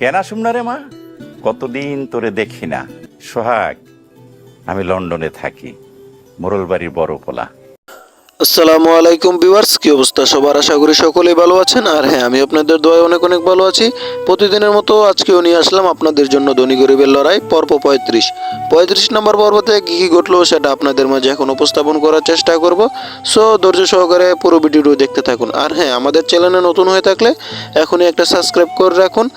কেন আসুম না রে মা? কতদিন তোরে দেখি না। সোহাগ, আমি লন্ডনে থাকি, মোরলবাড়ির বড় পোলা আসসালামু আলাইকুম ভিউয়ার্স, কি অবস্থা সবার? আশা করি সকলেই ভালো আছেন। আর হ্যাঁ আমি আপনাদের দোয়ায় অনেক অনেক ভালো আছি। প্রতিদিনের মতো আজকেও নিয়ে আসলাম আপনাদের জন্য ধনী গরিবের লড়াই, পর্ব পঁয়ত্রিশ। পঁয়ত্রিশ নম্বর পর্বতে কী কী ঘটলো সেটা আপনাদের মাঝে এখন উপস্থাপন করার চেষ্টা করব। সো ধৈর্য সহকারে পুরো ভিডিওটি দেখতে থাকুন। আর হ্যাঁ আমাদের চ্যানেলে নতুন হয়ে থাকলে এখনই একটা সাবস্ক্রাইব করে রাখুন।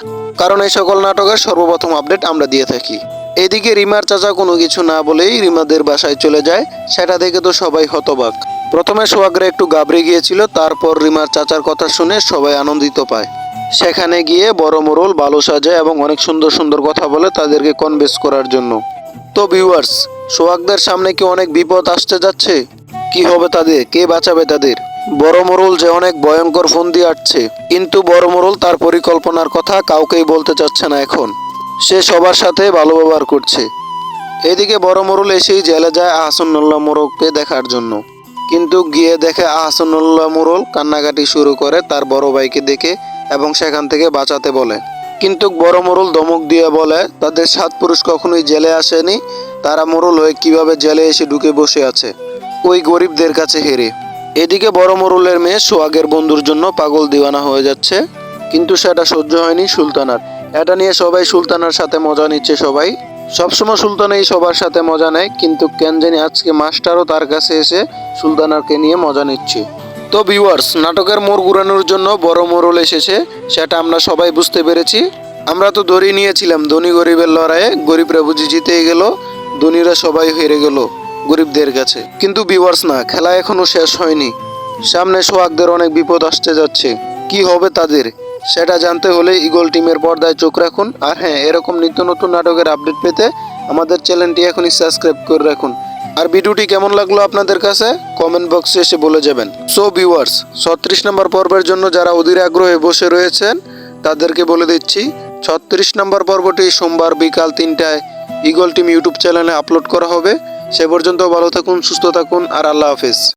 কারণ এই সকল নাটকের সর্বপ্রথম আপডেট আমরা দিয়ে থাকি। এদিকে রিমার চাচা কোনো কিছু না বলেই রিমাদের বাসায় চলে যায়, সেটা দেখে তো সবাই হতবাক। প্রথমে সোহাগরা একটু গাবড়ে গিয়েছিল, তারপর রিমার চাচার কথা শুনে সবাই আনন্দিত পায়। সেখানে গিয়ে বড় মোরল ভালো সাজায় এবং অনেক সুন্দর সুন্দর কথা বলে তাদেরকে কনভেন্স করার জন্য। তো ভিউয়ার্স সোহাগদের সামনে কি অনেক বিপদ আসতে যাচ্ছে? কি হবে তাদের? কে বাঁচাবে তাদের? বড় মোরল যে অনেক ভয়ঙ্কর ফোন দিয়ে আসছে কিন্তু বড় মোরল তার পরিকল্পনার কথা কাউকেই বলতে চাচ্ছে না এখন। সে সবার সাথে ভালো ব্যবহার করছে। এদিকে বড় মোরল এসেই জেলে যায় আহসানুল্লাহ মোরগকে দেখার জন্য। কিন্তু গিয়ে দেখে আহসানুল্লাহ মোরল কান্নাকাটি শুরু করে তার বড় ভাইকে দেখে এবং সেখান থেকে বাঁচাতে বলে। কিন্তু বড় মোরল ধমক দিয়ে বলে, তাদের সাত পুরুষ কখনোই জেলে আসেনি। তারা মোরল হয়ে কীভাবে জেলে এসে ঢুকে বসে আছে? ওই গরিবদের কাছে হেরে। এদিকে বড় মোরলের মেয়ে সোহাগের বন্ধুর জন্য পাগল দিওয়ানা হয়ে যাচ্ছে। কিন্তু সেটা সহ্য হয়নি সুলতানার। এটা নিয়ে সবাই সুলতানার সাথে মজা নিচ্ছে সবাই। সবসময় সুলতানাই সবার সাথে মজা নেয়, কিন্তু কেন জানি আজকে মাস্টারও তার কাছে এসে সুলতানারকে নিয়ে মজা নিচ্ছে। তো ভিউয়ার্স নাটকের মোড় ঘুরানোর জন্য বড় মোড়ল এসেছে, সেটা আমরা সবাই বুঝতে পেরেছি। আমরা তো ধরে নিয়েছিলাম, ধনী গরিবের লড়াইয়ে গরিবরা বুঝি জিতেই গেল, ধনীরা সবাই হেরে গেল। গরিবদের কাছে। কিন্তু ভিউয়ার্স না, খেলা এখনও শেষ হয়নি। সামনে সোহাগদের অনেক বিপদ আসতে যাচ্ছে। কি হবে তাদের? সেটা জানতে হলে ইগল টিমের পর্দায় চোখ রাখুন। আর হ্যাঁ এরকম নিত্য নতুন নাটকের আপডেট পেতে আমাদের চ্যানেলটি এখনই সাবস্ক্রাইব করে রাখুন। আর ভিডিওটি কেমন লাগল আপনাদের কাছে? কমেন্ট বক্সে এসে বলে যাবেন। সো ভিউয়ার্স ছত্রিশ নম্বর পর্বের জন্য যারা অধীর আগ্রহে বসে রয়েছেন, তাদেরকে বলে দিচ্ছি, ছত্রিশ নম্বর পর্বটি সোমবার বিকাল তিনটায় ইগল টিম ইউটিউব চ্যানেলে আপলোড করা হবে। সে পর্যন্ত ভালো থাকুন সুস্থ থাকুন আর আল্লাহ হাফেজ।